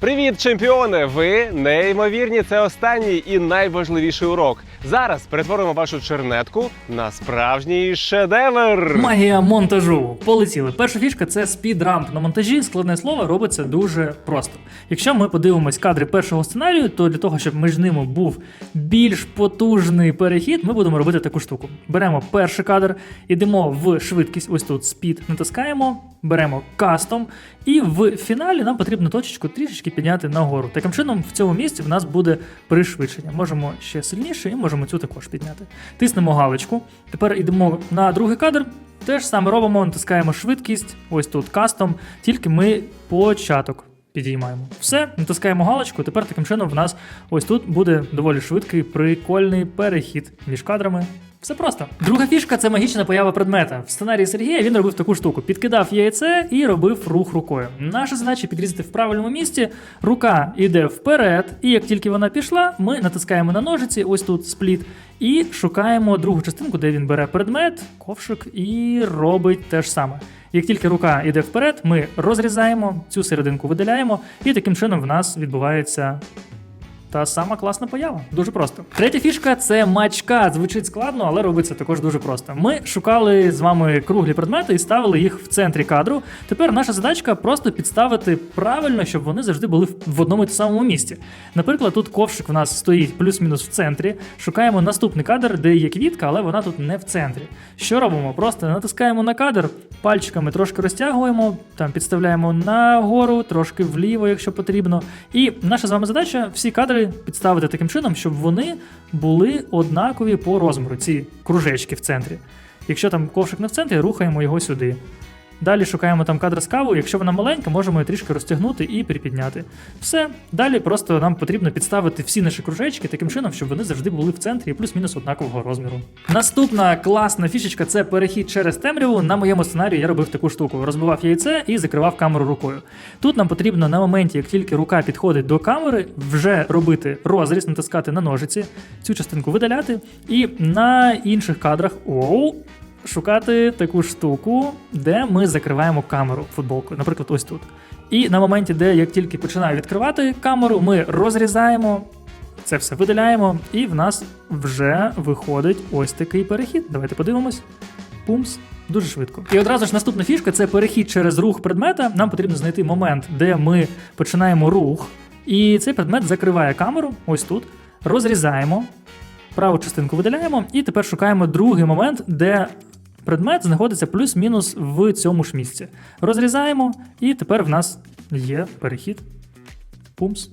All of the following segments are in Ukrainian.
Привіт, чемпіони! Ви неймовірні. Це останній і найважливіший урок. Зараз перетворимо вашу чернетку на справжній шедевр. Магія монтажу. Полетіли. Перша фішка це спідрамп на монтажі. Складне слово робиться дуже просто. Якщо ми подивимось кадри першого сценарію, то для того, щоб між ними був більш потужний перехід, ми будемо робити таку штуку. Беремо перший кадр, ідемо в швидкість, ось тут спід, натискаємо, беремо кастом, і в фіналі нам потрібно точечку трішечки підняти нагору. Таким чином, в цьому місці в нас буде пришвидшення. Можемо ще сильніше і можемо цю також підняти. Тиснемо галочку. Тепер йдемо на другий кадр. Те ж саме робимо, натискаємо швидкість, ось тут кастом, тільки ми початок підіймаємо. Все, натискаємо галочку. Тепер таким чином в нас ось тут буде доволі швидкий, прикольний перехід між кадрами. Все просто. Друга фішка це магічна поява предмета. В сценарії Сергія він робив таку штуку: підкидав яйце і робив рух рукою. Наша задача підрізати в правильному місці. Рука йде вперед, і як тільки вона пішла, ми натискаємо на ножиці, ось тут спліт, і шукаємо другу частинку, де він бере предмет, ковшик і робить те ж саме. Як тільки рука йде вперед, ми розрізаємо цю серединку, видаляємо, і таким чином в нас відбувається та сама класна поява. Дуже просто. Третя фішка це мачка. Звучить складно, але робиться також дуже просто. Ми шукали з вами круглі предмети і ставили їх в центрі кадру. Тепер наша задачка просто підставити правильно, щоб вони завжди були в- одному і самому місці. Наприклад, тут ковшик в нас стоїть плюс-мінус в центрі. Шукаємо наступний кадр, де є квітка, але вона тут не в центрі. Що робимо? Просто натискаємо на кадр, пальчиками трошки розтягуємо, там підставляємо нагору, трошки вліво, якщо потрібно. І наша з вами задача всі кадри підставити таким чином, щоб вони були однакові по розміру, ці кружечки в центрі. Якщо там ковшик не в центрі, рухаємо його сюди. Далі шукаємо там кадр з кавою. Якщо вона маленька, можемо її трішки розтягнути і припідняти. Все. Далі просто нам потрібно підставити всі наші кружечки таким чином, щоб вони завжди були в центрі плюс-мінус однакового розміру. Наступна класна фішечка це перехід через темряву. На моєму сценарії я робив таку штуку: розбивав яйце і закривав камеру рукою. Тут нам потрібно на моменті, як тільки рука підходить до камери, вже робити розріз, натискати на ножиці, цю частинку видаляти, і на інших кадрах. Оу, шукати таку штуку, де ми закриваємо камеру футболкою, наприклад, ось тут. І на моменті, де як тільки починаю відкривати камеру, ми розрізаємо. Це все видаляємо, і в нас вже виходить ось такий перехід. Давайте подивимось. Пумс. Дуже швидко. І одразу ж наступна фішка це перехід через рух предмета. Нам потрібно знайти момент, де ми починаємо рух, і цей предмет закриває камеру, ось тут. Розрізаємо, праву частинку видаляємо, і тепер шукаємо другий момент, де предмет знаходиться плюс-мінус в цьому ж місці. Розрізаємо, і тепер в нас є перехід. Пумс.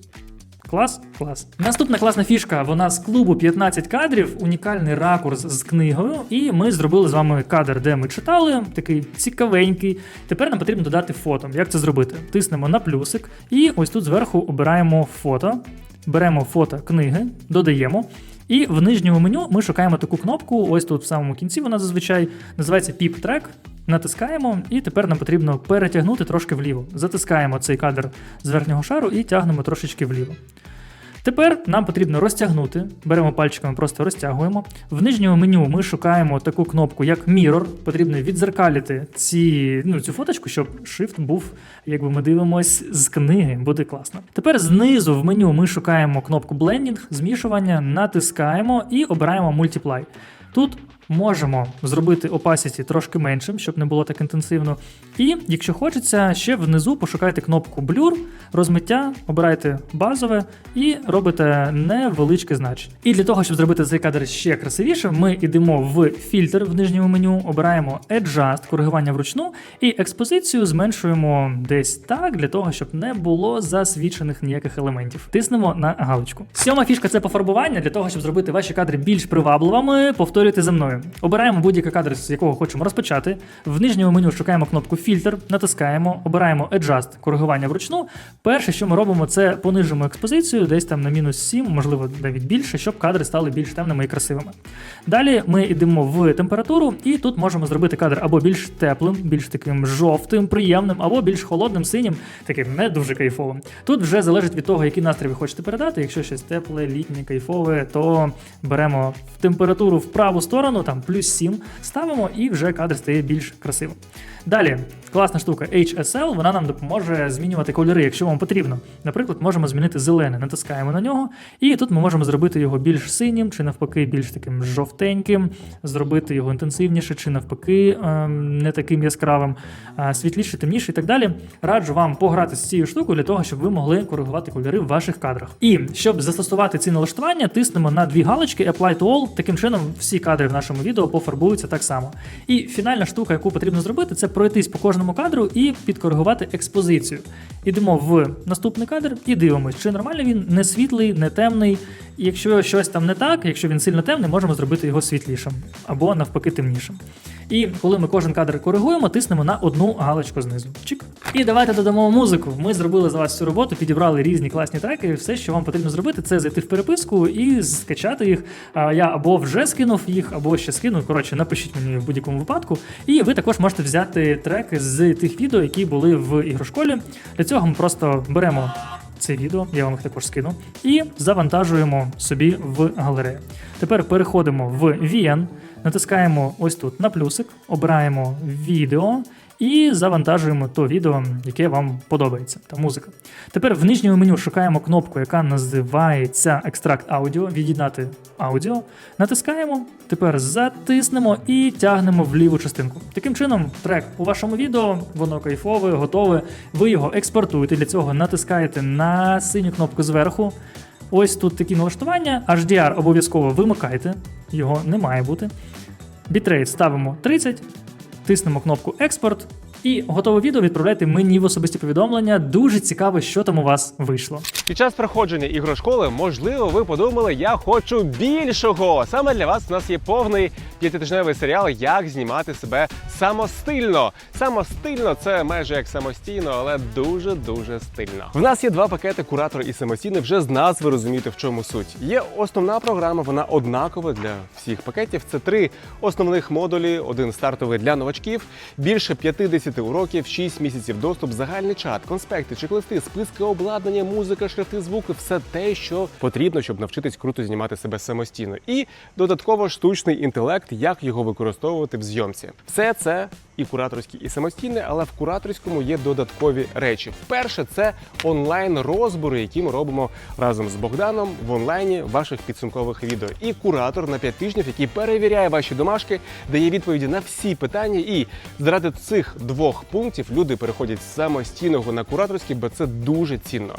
Клас, клас. Наступна класна фішка. Вона з клубу 15 кадрів, унікальний ракурс з книгою. І ми зробили з вами кадр, де ми читали, такий цікавенький. Тепер нам потрібно додати фото. Як це зробити? Тиснемо на плюсик, і ось тут зверху обираємо фото. Беремо фото книги, додаємо. І в нижньому меню ми шукаємо таку кнопку. Ось тут в самому кінці вона зазвичай називається Pip Track. Натискаємо, і тепер нам потрібно перетягнути трошки вліво. Затискаємо цей кадр з верхнього шару і тягнемо трошечки вліво. Тепер нам потрібно розтягнути. Беремо пальчиками, просто розтягуємо. В нижньому меню ми шукаємо таку кнопку, як Mirror. Потрібно відзеркалити ці, ну, цю фоточку, щоб shift був, якби ми дивимось з книги, буде класно. Тепер знизу в меню ми шукаємо кнопку Blending, змішування, натискаємо і обираємо Multiply. Тут можемо зробити opacity трошки меншим, щоб не було так інтенсивно. І якщо хочеться, ще внизу пошукайте кнопку Blur, розмиття, обирайте базове і робите невеличке значення. І для того, щоб зробити цей кадр ще красивішим, ми йдемо в фільтр в нижньому меню, обираємо Adjust, коригування вручну, і експозицію зменшуємо десь так, для того, щоб не було засвічених ніяких елементів. Тиснемо на галочку. Сьома фішка це пофарбування. Для того, щоб зробити ваші кадри більш привабливими, повторюйте за мною. Обираємо будь-який кадр, з якого хочемо розпочати. В нижньому меню шукаємо кнопку фільтр, натискаємо, обираємо Adjust, коригування вручну. Перше, що ми робимо, це понижимо експозицію десь там на мінус 7, можливо, навіть більше, щоб кадри стали більш темними і красивими. Далі ми йдемо в температуру, і тут можемо зробити кадр або більш теплим, більш таким жовтим, приємним, або більш холодним, синім, таким не дуже кайфовим. Тут вже залежить від того, який настрій ви хочете передати. Якщо щось тепле, літнє, кайфове, то беремо температуру в праву сторону. Там плюс 7 ставимо, і вже кадр стає більш красивим. Далі, класна штука HSL, вона нам допоможе змінювати кольори, якщо вам потрібно. Наприклад, можемо змінити зелене, натискаємо на нього, і тут ми можемо зробити його більш синім, чи навпаки, більш таким жовтеньким, зробити його інтенсивніше, чи навпаки, ем, не таким яскравим, світліше, темніше і так далі. Раджу вам пограти з цією штукою для того, щоб ви могли коригувати кольори в ваших кадрах. І щоб застосувати ці налаштування, тиснемо на дві галочки Apply to All. Таким чином, всі кадри в нашому відео пофарбуються так само. І фінальна штука, яку потрібно зробити, це пройтись по кожному кадру і підкоригувати експозицію. Ідемо в наступний кадр і дивимось, чи нормально він не світлий, не темний. І якщо щось там не так, якщо він сильно темний, можемо зробити його світлішим або навпаки темнішим. І коли ми кожен кадр коригуємо, тиснемо на одну галочку знизу. Чик. І давайте додамо музику. Ми зробили за вас цю роботу, підібрали різні класні треки. Все, що вам потрібно зробити, це зайти в переписку і скачати їх. Я або вже скинув їх, або ще скину. Коротше, напишіть мені в будь-якому випадку. І ви також можете взяти треки з тих відео, які були в ігрошколі. Для цього ми просто беремо це відео, я вам їх також скину, і завантажуємо собі в галерею. Тепер переходимо в VN, натискаємо ось тут на плюсик, обираємо відео і завантажуємо то відео, яке вам подобається, та музика. Тепер в нижньому меню шукаємо кнопку, яка називається Екстракт аудіо, від'єднати аудіо. Натискаємо, тепер затиснемо і тягнемо в ліву частинку. Таким чином, трек у вашому відео, воно кайфове, готове. Ви його експортуєте. Для цього натискаєте на синю кнопку зверху. Ось тут такі налаштування. HDR обов'язково вимикайте, його не має бути. Бітрейт ставимо 30, тиснемо кнопку Експорт. І готове відео відправляйте мені в особисті повідомлення. Дуже цікаво, що там у вас вийшло. Під час проходження ігрошколи, можливо, ви подумали, я хочу більшого. Саме для вас у нас є повний п'ятитижневий серіал, як знімати себе самостильно. Самостильно це майже як самостійно, але дуже дуже стильно. В нас є два пакети куратор і самостійний. Вже з нас ви розумієте, в чому суть. Є основна програма, вона однакова для всіх пакетів. Це три основних модулі: один стартовий для новачків, більше 50 уроків, 6 місяців доступ, загальний чат, конспекти, чек-листи, списки обладнання, музика, шрифти, звуки все те, що потрібно, щоб навчитись круто знімати себе самостійно. І додатково штучний інтелект, як його використовувати в зйомці. Все це і кураторське, і самостійне, але в кураторському є додаткові речі. Перше, це онлайн розбори, які ми робимо разом з Богданом в онлайні ваших підсумкових відео. І куратор на 5 тижнів, який перевіряє ваші домашки, дає відповіді на всі питання. І заради цих двох пунктів люди переходять з самостійного на кураторський, бо це дуже цінно.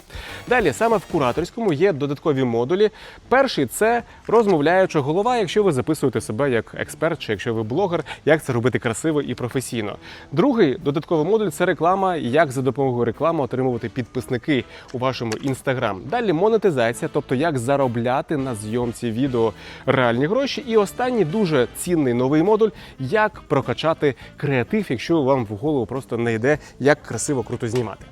Далі саме в кураторському є додаткові модулі. Перший це розмовляюча голова, якщо ви записуєте себе як експерт, чи якщо ви блогер, як це робити красиво і професійно. Другий додатковий модуль це реклама, як за допомогою реклами отримувати підписники у вашому інстаграм. Далі монетизація, тобто як заробляти на зйомці відео реальні гроші. І останній дуже цінний новий модуль, як прокачати креатив, якщо вам в голову просто не йде, як красиво круто знімати.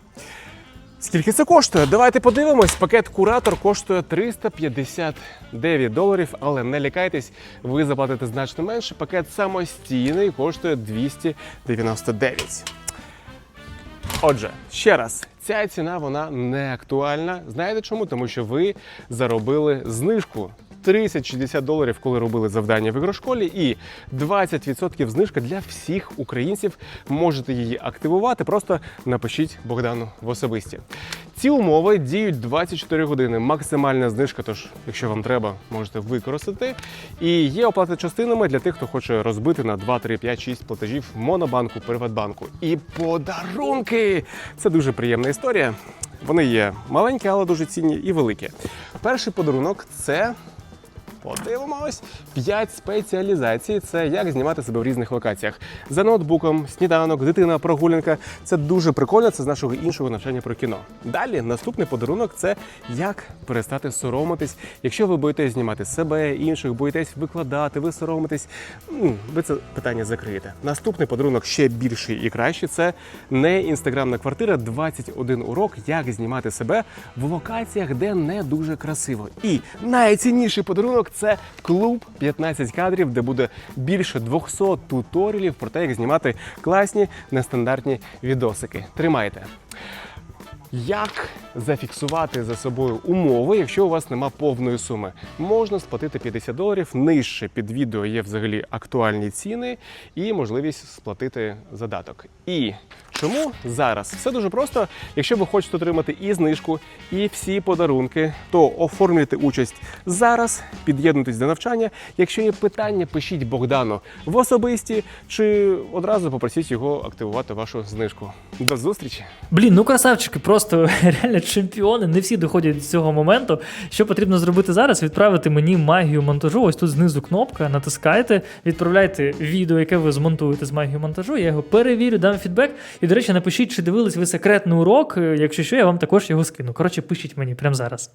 Скільки це коштує? Давайте подивимось. Пакет куратор коштує 359 доларів, але не лякайтесь, ви заплатите значно менше. Пакет самостійний коштує 299. Отже, ще раз, ця ціна вона не актуальна. Знаєте чому? Тому що ви заробили знижку. 30-60 доларів, коли робили завдання в ігрошколі, і 20% знижка для всіх українців. Можете її активувати. Просто напишіть Богдану в особисті. Ці умови діють 24 години. Максимальна знижка. Тож, якщо вам треба, можете використати. І є оплата частинами для тих, хто хоче розбити на 2, 3, 5, 6 платежів Монобанку, Приватбанку. І подарунки! Це дуже приємна історія. Вони є маленькі, але дуже цінні і великі. Перший подарунок це. Подивимось. 5 спеціалізацій це як знімати себе в різних локаціях. За ноутбуком, сніданок, дитина, прогулянка. Це дуже прикольно. Це з нашого іншого навчання про кіно. Далі наступний подарунок це як перестати соромитись. Якщо ви боїтесь знімати себе, інших, боїтесь викладати, ви соромитесь. ну, Ви це питання закриєте. Наступний подарунок ще більший і кращий. Це не інстаграмна квартира, 21 урок, як знімати себе в локаціях, де не дуже красиво. І найцінніший подарунок це клуб 15 кадрів, де буде більше 200 туторіалів про те, як знімати класні нестандартні відосики. Тримайте. Як зафіксувати за собою умови, якщо у вас нема повної суми? Можна сплатити 50 доларів. Нижче під відео є взагалі актуальні ціни і можливість сплатити задаток. І чому зараз? Все дуже просто. Якщо ви хочете отримати і знижку, і всі подарунки, то оформлюйте участь зараз, під'єднуйтесь до навчання. Якщо є питання, пишіть Богдану в особисті чи одразу попросіть його активувати вашу знижку. До зустрічі! Блін, ну красавчики, просто реально чемпіони. Не всі доходять до цього моменту. Що потрібно зробити зараз? Відправити мені магію монтажу. Ось тут знизу кнопка, натискайте, відправляйте відео, яке ви змонтуєте з магією монтажу. Я його перевірю, дам фідбек. І, до речі, напишіть, чи дивились ви секретний урок. Якщо що, я вам також його скину. Коротше, пишіть мені прямо зараз.